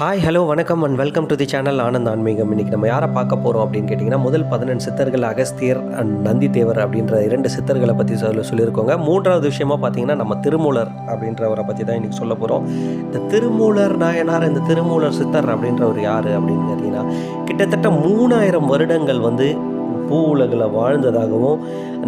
Hi hello வணக்கம் and welcome to the channel Anand ஆன்மீகம் இன்னைக்கு நம்ம யாரை பார்க்க போகிறோம் அப்படின்னு கேட்டிங்கன்னா முதல் பதினெண்டு சித்தர்கள் அகஸ்தியர் அண்ட் நந்திதேவர் அப்படின்ற இரண்டு சித்தர்களை பற்றி சொல்ல சொல்லியிருக்கோங்க. மூன்றாவது விஷயமா பார்த்தீங்கன்னா நம்ம திருமூலர் அப்படின்றவரை பற்றி தான் இன்றைக்கி சொல்ல போகிறோம் இந்த திருமூலர் நாயனார் இந்த திருமூலர் சித்தர் அப்படின்றவர் யார் அப்படின்னு கேட்டிங்கன்னா கிட்டத்தட்ட மூணாயிரம் வருடங்கள் வந்து பூ உலகில் வாழ்ந்ததாகவும்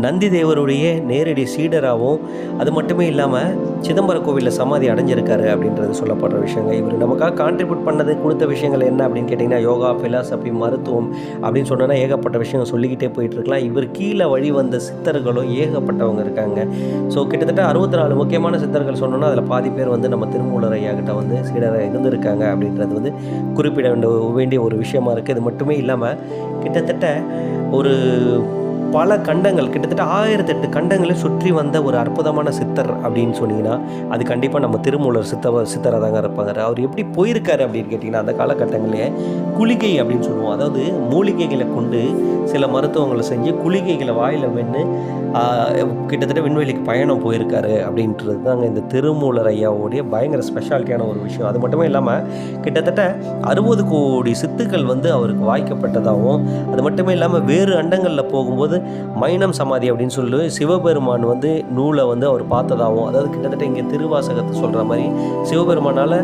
நந்தி தேவருடைய நேரடி சீடராகவும் அது மட்டுமே இல்லாமல் சிதம்பர கோவிலில் சமாதி அடைஞ்சிருக்காரு அப்படின்றது சொல்லப்படுற விஷயங்க. இவர் நமக்காக கான்ட்ரிபியூட் பண்ணது கொடுத்த விஷயங்கள் என்ன அப்படின்னு கேட்டிங்கன்னா யோகா ஃபிலாசபி மருத்துவம் அப்படின்னு சொன்னோன்னா ஏகப்பட்ட விஷயம் சொல்லிக்கிட்டே போயிட்டுருக்கலாம். இவர் கீழே வழி வந்த சித்தர்களும் ஏகப்பட்டவங்க இருக்காங்க. ஸோ கிட்டத்தட்ட அறுபத்தி நாலு முக்கியமான சித்தர்கள் சொன்னோன்னா அதில் பாதி பேர் வந்து நம்ம திருமூலர் ஐயா கிட்ட வந்து சீடராக இருந்திருக்காங்க அப்படின்றது வந்து குறிப்பிட வேண்டிய வேண்டிய ஒரு விஷயமா இருக்குது இது மட்டுமே இல்லாமல் கிட்டத்தட்ட ஒரு uh, பல கண்டங்கள் கிட்டத்தட்ட ஆயிரத்தெட்டு கண்டங்களை சுற்றி வந்த ஒரு அற்புதமான சித்தர் அப்படின்னு சொன்னீங்கன்னா அது கண்டிப்பாக நம்ம திருமூலர் சித்த சித்தராக தாங்க இருப்பாங்க. அவர் எப்படி போயிருக்காரு அப்படின்னு கேட்டிங்கன்னா அந்த காலகட்டங்களே குளிகை அப்படின்னு சொல்லுவோம். அதாவது மூலிகைகளை கொண்டு சில மருத்துவங்களை செஞ்சு குளிகைகளை வாயில் மென்று கிட்டத்தட்ட விண்வெளிக்கு பயணம் போயிருக்காரு அப்படின்றது தாங்க இந்த திருமூலர் ஐயாவுடைய பயங்கர ஸ்பெஷாலிட்டியான ஒரு விஷயம். அது மட்டுமே இல்லாமல் கிட்டத்தட்ட அறுபது கோடி சித்துக்கள் வந்து அவருக்கு வாய்க்கப்பட்டதாகவும் அது மட்டுமே இல்லாமல் வேறு அண்டங்களில் போகும்போது மைனம் சமாதி அப்படின்னு சொல்லி சிவபெருமான் வந்து நூலை வந்து அவர் பார்த்ததாகவும் அதாவது கிட்டத்தட்ட இங்கே திருவாசகத்தை சொல்கிற மாதிரி சிவபெருமானால்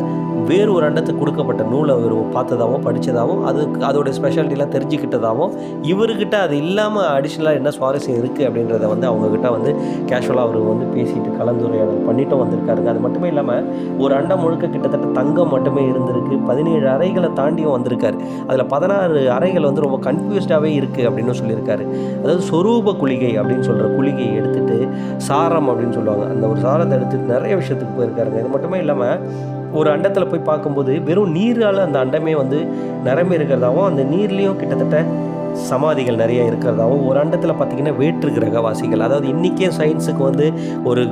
வேறு ஒரு அண்டத்துக்கு கொடுக்கப்பட்ட நூலை அவர் பார்த்ததாகவும் படித்ததாகவும் அதுக்கு அதோடைய ஸ்பெஷாலிட்டிலாம் தெரிஞ்சுக்கிட்டதாகவும் இவர்கிட்ட அது இல்லாமல் அடிஷ்னலாக என்ன சுவாரஸ்யம் இருக்குது அப்படின்றத வந்து அவங்கக்கிட்ட வந்து கேஷுவலாக அவர் வந்து பேசிட்டு கலந்துரையாடல் பண்ணிட்டும் வந்திருக்காருங்க அது மட்டுமே இல்லாமல் ஒரு அண்டம் முழுக்க கிட்டத்தட்ட தங்கம் மட்டுமே இருந்திருக்கு. பதினேழு அறைகளை தாண்டியும் வந்திருக்காரு. அதில் பதினாறு அறைகள் வந்து ரொம்ப கன்ஃபியூஸ்டாகவே இருக்குது அப்படின்னு சொல்லியிருக்காரு. அதாவது சொரூப குளிகை அப்படின்னு சொல்கிற குளிகையை எடுத்துகிட்டு சாரம் அப்படின்னு சொல்லுவாங்க. அந்த ஒரு சாரத்தை எடுத்துகிட்டு நிறைய விஷயத்துக்கு போயிருக்காருங்க. இது மட்டுமே இல்லாமல் ஒரு அண்டத்தில் போய் பார்க்கும்போது வெறும் நீரால் அந்த அண்டமே வந்து நிரம்பி இருக்கிறதாவும் அந்த நீர்லேயும் கிட்டத்தட்ட சமாதிகள் நிறைய இருக்கிறதாவும் ஒரு அண்டத்தில் பார்த்திங்கன்னா வேற்று கிரகவாசிகள். அதாவது இன்றைக்கே சயின்ஸுக்கு வந்து ஒரு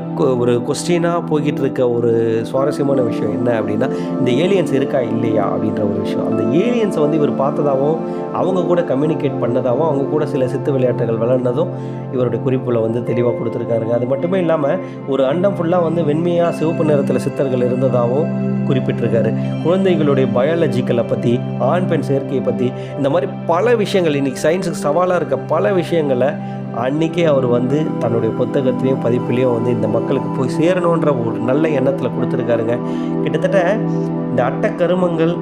ஒரு கொஸ்டினாக போய்கிட்டு இருக்க ஒரு சுவாரஸ்யமான விஷயம் என்ன அப்படின்னா இந்த ஏலியன்ஸ் இருக்கா இல்லையா அப்படின்ற ஒரு விஷயம். அந்த ஏலியன்ஸை வந்து இவர் பார்த்ததாகவும் அவங்க கூட கம்யூனிகேட் பண்ணதாகவும் அவங்க கூட சில சித்து விளையாட்டுகள் விளையாண்டதும் இவருடைய குறிப்பில் வந்து தெளிவாக கொடுத்துருக்காருங்க. அது மட்டுமே இல்லாமல் ஒரு அண்டம் ஃபுல்லாக வந்து வெண்மையாக சிவப்பு நிறத்தில் சித்தர்கள் இருந்ததாகவும் குறிப்பிட்டிருக்காரு. குழந்தைகளுடைய பயாலஜிக்கலை பற்றி ஆண் பெண் சேர்க்கையை பற்றி இந்த மாதிரி பல விஷயங்கள் இன்றைக்கி சயின்ஸுக்கு சவாலாக இருக்க பல விஷயங்களை அன்றைக்கே அவர் வந்து தன்னுடைய புத்தகத்திலையும் பதிப்புலேயும் வந்து இந்த மக்களுக்கு போய் சேரணுன்ற ஒரு நல்ல எண்ணத்தில் கொடுத்துருக்காருங்க. கிட்டத்தட்ட இந்த அட்ட கருமங்கள்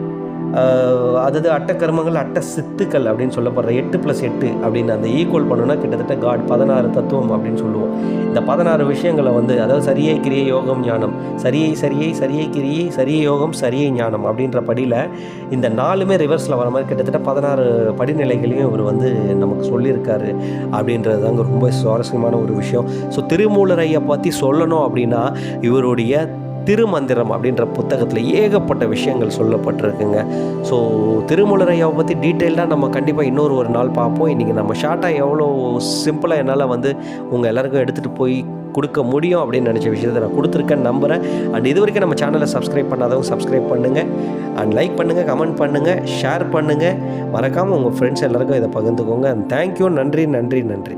அதாவது அட்ட கர்மங்கள் அட்ட சித்துக்கள் அப்படின்னு சொல்லப்படுற எட்டு ப்ளஸ் எட்டு அப்படின்னு அந்த ஈக்குவல் பண்ணோன்னா கிட்டத்தட்ட காட் பதினாறு தத்துவம் அப்படின்னு சொல்லுவோம். இந்த பதினாறு விஷயங்களை வந்து அதாவது சரியை கிரியை யோகம் ஞானம் சரியை சரியை சரியை கிரியை சரியை யோகம் சரியை ஞானம் அப்படின்ற படியில் இந்த நாலுமே ரிவர்ஸில் வர மாதிரி கிட்டத்தட்ட பதினாறு படிநிலைகளையும் இவர் வந்து நமக்கு சொல்லியிருக்காரு அப்படின்றது தாங்க ரொம்ப சுவாரஸ்யமான ஒரு விஷயம். ஸோ திருமூலரையை பற்றி சொல்லணும் அப்படின்னா இவருடைய திருமந்திரம் அப்படின்ற புத்தகத்தில் ஏகப்பட்ட விஷயங்கள் சொல்லப்பட்டிருக்குங்க. ஸோ திருமுலரையாவை பற்றி டீட்டெயில்டாக நம்ம கண்டிப்பாக இன்னொரு ஒரு நாள் பார்ப்போம். இன்றைக்கி நம்ம ஷார்ட்டாக எவ்வளோ சிம்பிளாக என்னால் வந்து உங்கள் எல்லாருக்கும் எடுத்துகிட்டு போய் கொடுக்க முடியும் அப்படின்னு நினச்ச விஷயத்தை நான் கொடுத்துருக்கேன்னு நம்புகிறேன் அண்ட் இது வரைக்கும் நம்ம சேனலை சப்ஸ்கிரைப் பண்ணாதவங்க சப்ஸ்கிரைப் பண்ணுங்கள் அண்ட் லைக் பண்ணுங்கள் கமெண்ட் பண்ணுங்கள் ஷேர் பண்ணுங்கள் மறக்காமல் உங்கள் ஃப்ரெண்ட்ஸ் எல்லாருக்கும் இதை பகிர்ந்துக்கோங்க. அண்ட் தேங்க்யூ நன்றி நன்றி நன்றி.